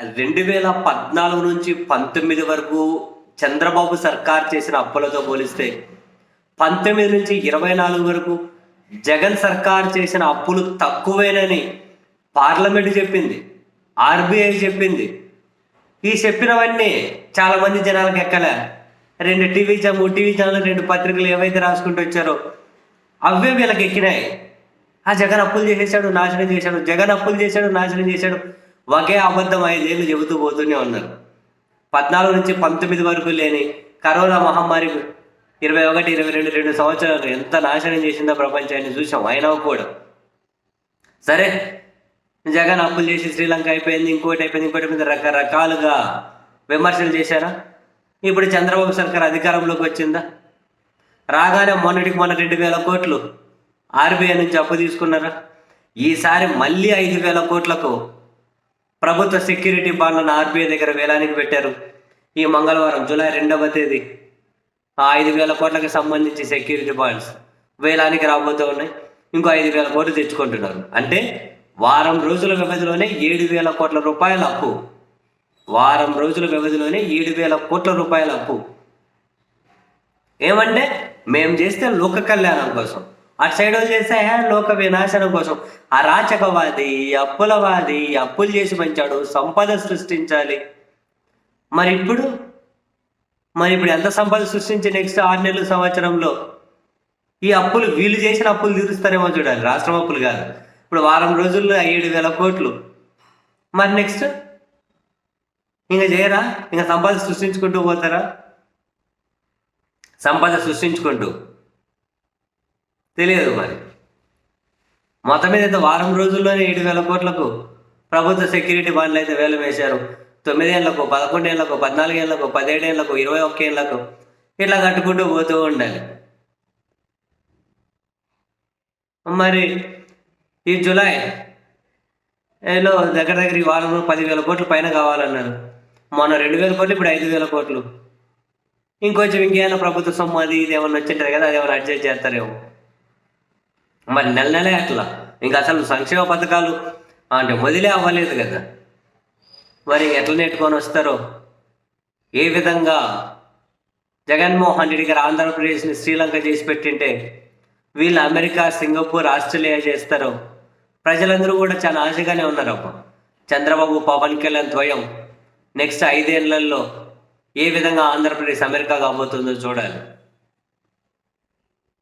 రెండు వేల పద్నాలుగు నుంచి పంతొమ్మిది వరకు చంద్రబాబు సర్కార్ చేసిన అప్పులతో పోలిస్తే పంతొమ్మిది నుంచి ఇరవై నాలుగు వరకు జగన్ సర్కార్ చేసిన అప్పులు తక్కువేనని పార్లమెంట్ చెప్పింది ఆర్బీఐ చెప్పింది. ఈ చెప్పినవన్నీ చాలా మంది జనాలకు ఎక్కలే. రెండు టీవీ ఛానల్ మూడు టీవీ ఛానల్ రెండు పత్రికలు ఏవైతే రాసుకుంటూ వచ్చారో అవే వీళ్ళకి ఎక్కినాయి. ఆ జగన్ అప్పులు చేసేసాడు నాశనం చేశాడు జగన్ అప్పులు చేశాడు నాశనం చేశాడు. ఒకే అబద్ధం ఐదేళ్ళు చెబుతూ పోతూనే ఉన్నారు. పద్నాలుగు నుంచి పంతొమ్మిది వరకు లేని కరోనా మహమ్మారి ఇరవై ఒకటి ఇరవై రెండు రెండు సంవత్సరాలు ఎంత నాశనం చేసిందో ప్రపంచాన్ని చూసాం అయినా కూడా. సరే జగన్ అప్పులు చేసి శ్రీలంక అయిపోయింది ఇంకోటి అయిపోయింది ఇంకోటి అయిపోయింది రకరకాలుగా విమర్శలు చేశారా? ఇప్పుడు చంద్రబాబు సర్కార్ అధికారంలోకి వచ్చిందా? రాగానే మొన్నటికి మొన్న రెండు వేల కోట్లు ఆర్బీఐ నుంచి అప్పు తీసుకున్నారా? ఈసారి మళ్ళీ ఐదు వేల కోట్లకు ప్రభుత్వ సెక్యూరిటీ బాండ్లను ఆర్బీఐ దగ్గర వేలానికి పెట్టారు. ఈ మంగళవారం జూలై రెండవ తేదీ ఆ ఐదు వేల కోట్లకు సంబంధించి సెక్యూరిటీ బాండ్స్ వేలానికి రాబోతూ ఉన్నాయి. ఇంకో ఐదు వేల కోట్లు తెచ్చుకుంటున్నారు. అంటే వారం రోజుల వ్యవధిలోనే ఏడు వేల కోట్ల రూపాయల అప్పు. వారం రోజుల వ్యవధిలోనే ఏడు వేల కోట్ల రూపాయల అప్పు. ఏమంటే మేము చేస్తే లోక కళ్యాణం కోసం. అటు సైడ్ వాళ్ళు చేస్తే లోక వినాశనం కోసం. అరాచకవాది అప్పులవాది అప్పులు చేసి పెంచాడు సంపద సృష్టించాలి. మరి ఇప్పుడు? మరి ఇప్పుడు ఎంత సంపద సృష్టించి నెక్స్ట్ ఆరు నెలల సంవత్సరంలో? ఈ అప్పులు వీళ్ళు చేసిన అప్పులు తీరుస్తారేమో చూడాలి రాష్ట్రం అప్పులు కాదు. ఇప్పుడు వారం రోజుల్లో ఏడు వేల కోట్లు. మరి నెక్స్ట్ ఇంకా చేయరా? ఇంకా సంపద సృష్టించుకుంటూ పోతారా? సంపద సృష్టించుకుంటూ. తెలియదు మరి. మొత్తం మీద అయితే వారం రోజుల్లోనే ఏడు వేల కోట్లకు ప్రభుత్వ సెక్యూరిటీ బాండ్లు అయితే వేలం వేశారు. తొమ్మిదేళ్ళకు పదకొండేళ్ళకు పద్నాలుగేళ్ళకు పదిహేడేళ్ళకు ఇరవై ఒక్కేళ్ళకు ఇట్లా కట్టుకుంటూ పోతూ ఉండాలి. మరి ఈ జులై లో దగ్గర దగ్గర ఈ వారంలో పదివేల కోట్లు పైన కావాలన్నారు. మొన్న రెండు వేల కోట్లు ఇప్పుడు ఐదు వేల కోట్లు. ఇంకొంచెం ఇంకేమైనా ప్రభుత్వ సొమ్ము అది ఇది ఏమన్నా వచ్చింటారు కదా అది ఏమైనా అడ్జస్ట్ చేస్తారేమో. మరి నెల నెలే అట్లా ఇంకా అసలు సంక్షేమ పథకాలు అంటే వదిలే అవ్వలేదు కదా. మరి ఎట్లా నెట్టుకొని వస్తారో? ఏ విధంగా జగన్మోహన్ రెడ్డి గారు ఆంధ్రప్రదేశ్ని శ్రీలంక చేసి పెట్టింటే వీళ్ళు అమెరికా సింగపూర్ ఆస్ట్రేలియా చేస్తారు? ప్రజలందరూ కూడా చాలా ఆశగానే ఉన్నారు అప్ప చంద్రబాబు పవన్ కళ్యాణ్ ద్వయం నెక్స్ట్ ఐదేళ్ళలో ఏ విధంగా ఆంధ్రప్రదేశ్ అమెరికా కాబోతుందో చూడాలి.